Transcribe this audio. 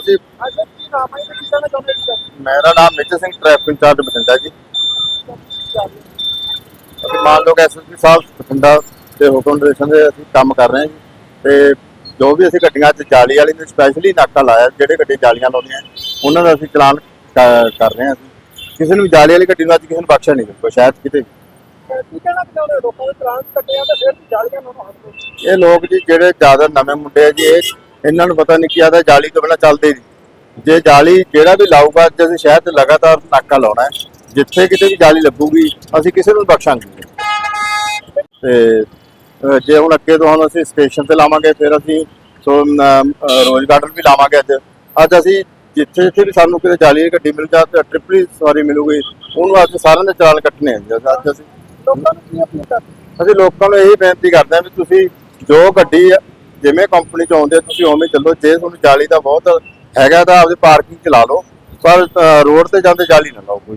ਅਸੀਂ ਮੇਰਾ ਨਾਮ ਮੇਜਰ ਸਿੰਘ ਟ੍ਰੈਫਿਕ ਇੰਚਾਰਜ ਬਠਿੰਡਾ ਜੀ। ਅਸੀਂ ਮਾਨ ਲੋਕ ਐਸਐਸਪੀ ਸਾਹਿਬ ਬਠਿੰਡਾ ਦੇ ਹੁਕਮ ਨਿਰਦੇਸ਼ਨ ਦੇ ਅਸੀਂ ਕੰਮ ਕਰ ਰਹੇ ਹਾਂ ਜੀ। ਤੇ ਜੋ ਵੀ ਅਸੀਂ ਗੱਡੀਆਂ 'ਚ ਜਾਲੀ ਵਾਲੀ ਨੂੰ ਸਪੈਸ਼ਲੀ ਨਾਕਾ ਲਾਇਆ, ਜਿਹੜੇ ਗੱਡੀ ਜਾਲੀਆਂ ਲਾਉਂਦੀਆਂ ਉਹਨਾਂ ਦਾ ਅਸੀਂ ਚਲਾਨ ਕਰ ਰਹੇ ਹਾਂ ਅਸੀਂ। ਕਿਸੇ ਨੂੰ ਜਾਲੀ ਵਾਲੀ ਗੱਡੀ ਨੂੰ ਅੱਜ ਕਿਸੇ ਨੂੰ ਬਖਸ਼ਿਆ ਨਹੀਂ ਜਾਊਗਾ ਸ਼ਾਇਦ ਕਿਤੇ ਵੀ। ਇਹ ਲੋਕ ਜੀ ਜਿਹੜੇ ਜ਼ਿਆਦਾ ਨਵੇਂ ਮੁੰਡੇ ਆ ਜੀ, ਇਹ ਇਹਨਾਂ ਨੂੰ ਪਤਾ ਨਹੀਂ ਕੀ ਆਦਾ ਜਾਲੀ ਤੋਂ ਬਿਨਾਂ ਚੱਲਦੇ ਨਹੀਂ। ਜੇ ਜਾਲੀ ਜਿਹੜਾ ਵੀ ਲਾਊਗਾ ਅੱਜ ਅਸੀਂ ਸ਼ਹਿਰ ਤੇ ਲਗਾਤਾਰ ਨਾਕਾ ਲਾਉਣਾ ਹੈ ਜਿੱਥੇ ਕਿਤੇ ਵੀ ਜਾਲੀ ਲੱਗੂਗੀ ਅਸੀਂ ਕਿਸੇ ਨੂੰ ਬਖਸ਼ਾਂਗੇ। ਤੇ ਜੇ ਹੁਣ ਅੱਗੇ ਤੋਂ ਹੁਣ ਅਸੀਂ ਸਟੇਸ਼ਨ ਤੇ ਲਾਵਾਂਗੇ ਫਿਰ ਅਸੀਂ ਸੋ ਰੋਜ਼ ਗਾਰਡਨ ਵੀ ਲਾਵਾਂਗੇ ਅੱਜ। ਅੱਜ ਅਸੀਂ ਜਿੱਥੇ ਜਿੱਥੇ ਵੀ ਸਾਨੂੰ ਕਿਤੇ ਜਾਲੀ ਦੀ ਗੱਡੀ ਮਿਲ ਜਾ ਤੇ ਟ੍ਰਿਪਲੀ ਸਵਾਰੀ ਮਿਲੂਗੀ ਉਹਨੂੰ ਅੱਜ ਸਾਰਿਆਂ ਦੇ ਚਲਾਨ ਕੱਟਣੇ ਆ ਅੱਜ ਅਸੀਂ। ਲੋਕਾਂ ਨੂੰ ਕੀ ਅਪੀਲ ਕਰਦੇ? ਅਸੀਂ ਲੋਕਾਂ ਨੂੰ ਇਹੀ ਬੇਨਤੀ ਕਰਦੇ ਹਾਂ ਵੀ ਤੁਸੀਂ ਜੋ ਗੱਡੀ ਆ, ਜਿਵੇਂ ਕੰਪਨੀ ਚ ਆਉਂਦੇ ਤੁਸੀਂ ਉਵੇਂ ਚੱਲੋ। ਜੇ ਤੁਹਾਨੂੰ ਜਾਲੀ ਦਾ ਬਹੁਤ ਹੈਗਾ ਤਾਂ ਆਪਦੀ ਪਾਰਕਿੰਗ ਚ ਲਾ ਲਓ। ਪਰ ਰੋਡ ਤੇ ਜਾਂਦੇ ਜਾਲੀ ਨਾ ਲਾਓ ਕੋਈ।